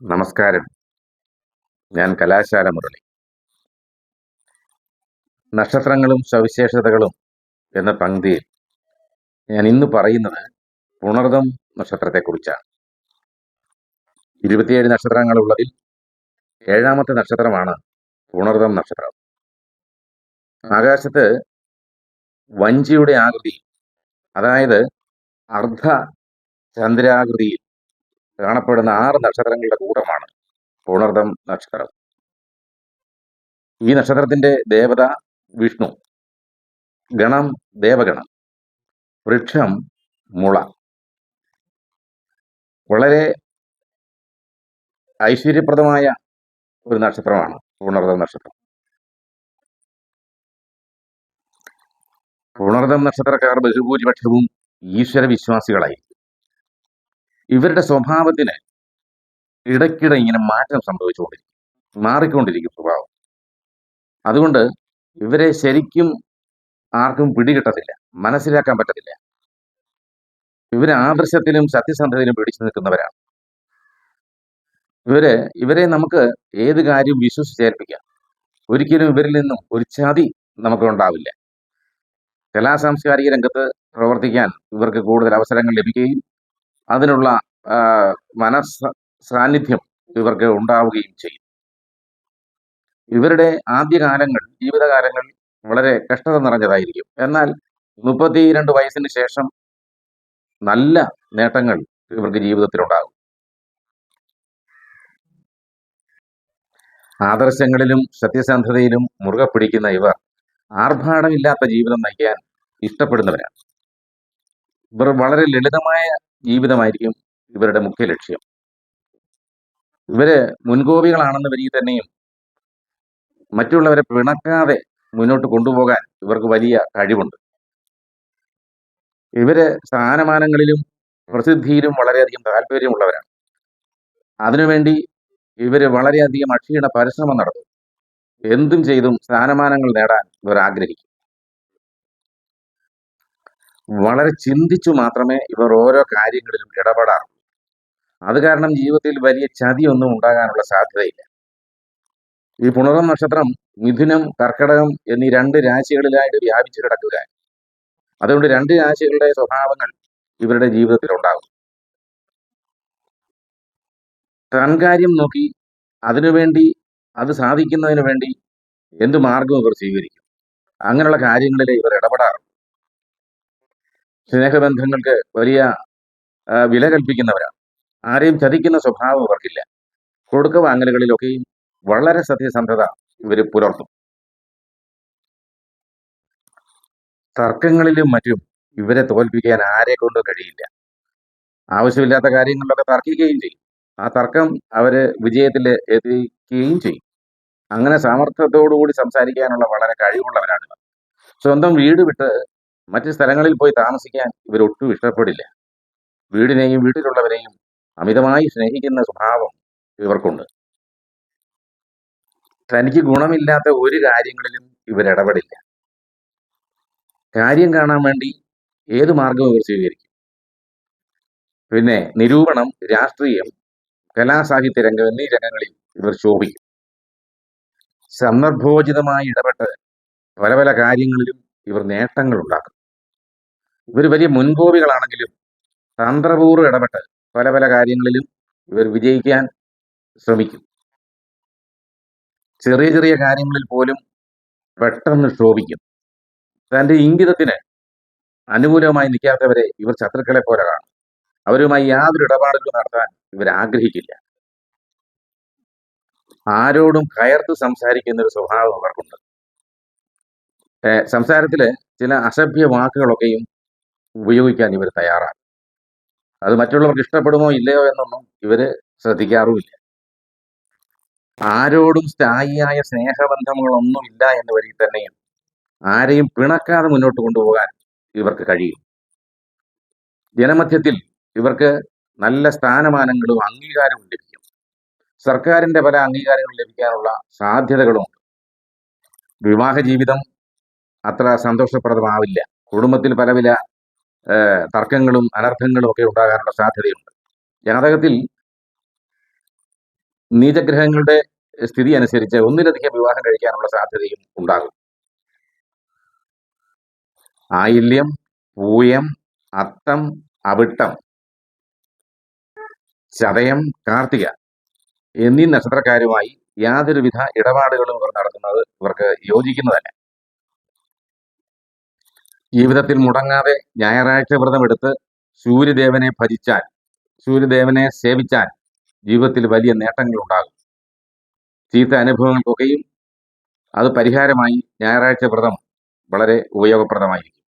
നമസ്കാരം. ഞാൻ കലാശാല മുരളി. നക്ഷത്രങ്ങളും സവിശേഷതകളും എന്ന പങ്ക്തിയിൽ ഞാൻ ഇന്ന് പറയുന്നത് പുണർദം നക്ഷത്രത്തെക്കുറിച്ചാണ്. ഇരുപത്തിയേഴ് നക്ഷത്രങ്ങളുള്ളതിൽ ഏഴാമത്തെ നക്ഷത്രമാണ് പുണർദം നക്ഷത്രം. ആകാശത്ത് വഞ്ചിയുടെ ആകൃതി അതായത് അർദ്ധ ചന്ദ്രാകൃതിയിൽ കാണപ്പെടുന്ന ആറ് നക്ഷത്രങ്ങളുടെ കൂട്ടമാണ്. പുണർദം നക്ഷത്രം. ഈ നക്ഷത്രത്തിന്റെ ദേവത വിഷ്ണു. ഗണം ദേവഗണം. വൃക്ഷം മുള. വളരെ ഐശ്വര്യപ്രദമായ ഒരു നക്ഷത്രമാണ് പുണർദം നക്ഷത്രം. പുണർദം നക്ഷത്രക്കാർ ബഹുഭൂരിപക്ഷവും ഈശ്വര വിശ്വാസികളായി ഇവരുടെ സ്വഭാവത്തിന് ഇടയ്ക്കിടെ ഇങ്ങനെ മാറ്റം സംഭവിച്ചുകൊണ്ടിരിക്കും. മാറിക്കൊണ്ടിരിക്കും സ്വഭാവം. അതുകൊണ്ട് ഇവരെ ശരിക്കും ആർക്കും പിടികിട്ടത്തില്ല. മനസ്സിലാക്കാൻ പറ്റത്തില്ല. ഇവർ ആദർശത്തിലും സത്യസന്ധതയിലും പിടിച്ചു നിൽക്കുന്നവരാണ്. ഇവർ ഇവരെ നമുക്ക് ഏത് കാര്യവും വിശ്വസിച്ചേൽപ്പിക്കാം? ഒരിക്കലും ഇവരിൽ നിന്നും ഒരു ചതി നമുക്ക് ഉണ്ടാവില്ല കലാ സാംസ്കാരിക രംഗത്ത് പ്രവർത്തിക്കാൻ ഇവർക്ക് കൂടുതൽ അവസരങ്ങൾ ലഭിക്കുകയും അതിനുള്ള മനസ് സാന്നിധ്യം ഇവർക്ക് ഉണ്ടാവുകയും ചെയ്യും. ഇവരുടെ ആദ്യകാലങ്ങൾ ജീവിതകാലങ്ങൾ വളരെ കഷ്ടത നിറഞ്ഞതായിരിക്കും. എന്നാൽ മുപ്പത്തിരണ്ട് വയസ്സിന് ശേഷം നല്ല നേട്ടങ്ങൾ ഇവർക്ക് ജീവിതത്തിൽ ഉണ്ടാകും ആദർശങ്ങളിലും സത്യസന്ധതയിലും മുറുകെ പിടിക്കുന്ന ഇവർ ആർഭാടമില്ലാത്ത ജീവിതം നയിക്കാൻ ഇഷ്ടപ്പെടുന്നവരാണ്. ഇവർ വളരെ ലളിതമായ ജീവിതമായിരിക്കും ഇവരുടെ മുഖ്യ ലക്ഷ്യം. ഇവർ മുൻകോപികളാണെന്ന് വരിക തന്നെയും മറ്റുള്ളവരെ പിണക്കാതെ മുന്നോട്ട് കൊണ്ടുപോകാൻ ഇവർക്ക് വലിയ കഴിവുണ്ട്. ഇവർ സ്ഥാനമാനങ്ങളിലും പ്രസിദ്ധിയിലും വളരെയധികം താല്പര്യമുള്ളവരാണ്. അതിനുവേണ്ടി ഇവർ വളരെയധികം അക്ഷീണ പരിശ്രമം നടത്തും. എന്തും ചെയ്തും സ്ഥാനമാനങ്ങൾ നേടാൻ ഇവർ ആഗ്രഹിക്കും. വളരെ ചിന്തിച്ചു മാത്രമേ ഇവർ ഓരോ കാര്യങ്ങളിലും ഇടപെടാറുള്ളൂ. അത് കാരണം ജീവിതത്തിൽ വലിയ ചതിയൊന്നും ഉണ്ടാകാനുള്ള സാധ്യതയില്ല. ഈ പുണർവം നക്ഷത്രം മിഥുനം കർക്കടകം എന്നീ രണ്ട് രാശികളിലായിട്ട് വ്യാപിച്ചു കിടക്കുക അതുകൊണ്ട് രണ്ട് രാശികളുടെ സ്വഭാവങ്ങൾ ഇവരുടെ ജീവിതത്തിൽ ഉണ്ടാകും. തൻകാര്യം നോക്കി അതിനുവേണ്ടി അത് സാധിക്കുന്നതിന് വേണ്ടി എന്ത് മാർഗവും ഇവർ സ്വീകരിക്കും. അങ്ങനെയുള്ള കാര്യങ്ങളിൽ ഇവർ ഇടപെടാറുണ്ട് സ്നേഹബന്ധങ്ങൾക്ക് വലിയ വില കൽപ്പിക്കുന്നവരാണ് ആരെയും ചതിക്കുന്ന സ്വഭാവം ഇവർക്കില്ല കൊടുക്ക വാങ്ങലുകളിലൊക്കെയും വളരെ സത്യസന്ധത ഇവർ പുലർത്തും. തർക്കങ്ങളിലും മറ്റും ഇവരെ തോൽപ്പിക്കാൻ ആരെ കൊണ്ടും കഴിയില്ല. ആവശ്യമില്ലാത്ത കാര്യങ്ങളിലൊക്കെ തർക്കിക്കുകയും ചെയ്യും. ആ തർക്കം അവർ വിജയത്തിൽ എത്തിക്കുകയും ചെയ്യും. അങ്ങനെ സാമർഥ്യത്തോടുകൂടി സംസാരിക്കാനുള്ള വളരെ കഴിവുള്ളവരാണ് സ്വന്തം വീട് വിട്ട് മറ്റ് സ്ഥലങ്ങളിൽ പോയി താമസിക്കാൻ ഇവരൊട്ടും ഇഷ്ടപ്പെടില്ല. വീടിനെയും വീട്ടിലുള്ളവരെയും അമിതമായി സ്നേഹിക്കുന്ന സ്വഭാവം ഇവർക്കുണ്ട്. തനിക്ക് ഗുണമില്ലാത്ത ഒരു കാര്യങ്ങളിലും ഇവരിടപെടില്ല കാര്യം കാണാൻ വേണ്ടി ഏത് മാർഗവും ഇവർ സ്വീകരിക്കും. പിന്നെ നിരൂപണം രാഷ്ട്രീയം കലാസാഹിത്യ രംഗം എന്നീ രംഗങ്ങളിൽ ഇവർ ശോഭിക്കും. സന്ദർഭോചിതമായി ഇടപെട്ട് പല പല കാര്യങ്ങളിലും ഇവർ നേട്ടങ്ങൾ ഉണ്ടാക്കും ഇവർ വലിയ മുൻകോപികളാണെങ്കിലും തന്ത്രപൂർവം ഇടപെട്ട് പല പല കാര്യങ്ങളിലും ഇവർ വിജയിക്കാൻ ശ്രമിക്കും. ചെറിയ ചെറിയ കാര്യങ്ങളിൽ പോലും പെട്ടെന്ന് ക്ഷോഭിക്കും തന്റെ ഇംഗിതത്തിന് അനുകൂലമായി നിൽക്കാത്തവരെ ഇവർ ശത്രുക്കളെ പോലെ കാണും. അവരുമായി യാതൊരു ഇടപാടുകളും നടത്താൻ ഇവർ ആഗ്രഹിക്കില്ല. ആരോടും കയർത്ത് സംസാരിക്കുന്ന ഒരു സ്വഭാവം അവർക്കുണ്ട്. സംസാരത്തിൽ ചില അസഭ്യ വാക്കുകളൊക്കെയും ഉപയോഗിക്കാൻ ഇവർ തയ്യാറാണ്. അത് മറ്റുള്ളവർക്ക് ഇഷ്ടപ്പെടുമോ ഇല്ലയോ എന്നൊന്നും ഇവർ ശ്രദ്ധിക്കാറുമില്ല. ആരോടും സ്ഥായിയായ സ്നേഹബന്ധങ്ങളൊന്നും ഇല്ല എന്ന് വരിക തന്നെയും ആരെയും പിണക്കാതെ മുന്നോട്ട് കൊണ്ടുപോകാൻ ഇവർക്ക് കഴിയും. ജനമധ്യത്തിൽ ഇവർക്ക് നല്ല സ്ഥാനമാനങ്ങളും അംഗീകാരവും ലഭിക്കും. സർക്കാരിന്റെ പല അംഗീകാരങ്ങളും ലഭിക്കാനുള്ള സാധ്യതകളുമുണ്ട്. വിവാഹ ജീവിതം അത്ര സന്തോഷപ്രദമാവില്ല. കുടുംബത്തിൽ പല പല ഏഹ്, തർക്കങ്ങളും അനർത്ഥങ്ങളും ഒക്കെ ഉണ്ടാകാനുള്ള സാധ്യതയുണ്ട്. ജാതകത്തിൽ നീചഗ്രഹങ്ങളുടെ സ്ഥിതി അനുസരിച്ച് ഒന്നിലധികം വിവാഹം കഴിക്കാനുള്ള സാധ്യതയും ഉണ്ടാകും. ആയില്യം പൂയം അത്തം അവിട്ടം ചതയം കാർത്തിക എന്നീ നക്ഷത്രക്കാരുമായി യാതൊരുവിധ ഇടപാടുകളും ഇവർ നടത്തുന്നത് ഇവർക്ക് യോജിക്കുന്നതല്ല. ജീവിതത്തിൽ മുടങ്ങാതെ ഞായറാഴ്ച വ്രതം എടുത്ത് സൂര്യദേവനെ ഭജിച്ചാൽ സൂര്യദേവനെ സേവിച്ചാൽ ജീവിതത്തിൽ വലിയ നേട്ടങ്ങൾ ഉണ്ടാകും ചീത്ത അനുഭവങ്ങൾക്കൊക്കെയും അത് പരിഹാരമായി ഞായറാഴ്ച വ്രതം വളരെ ഉപയോഗപ്രദമായിരിക്കും.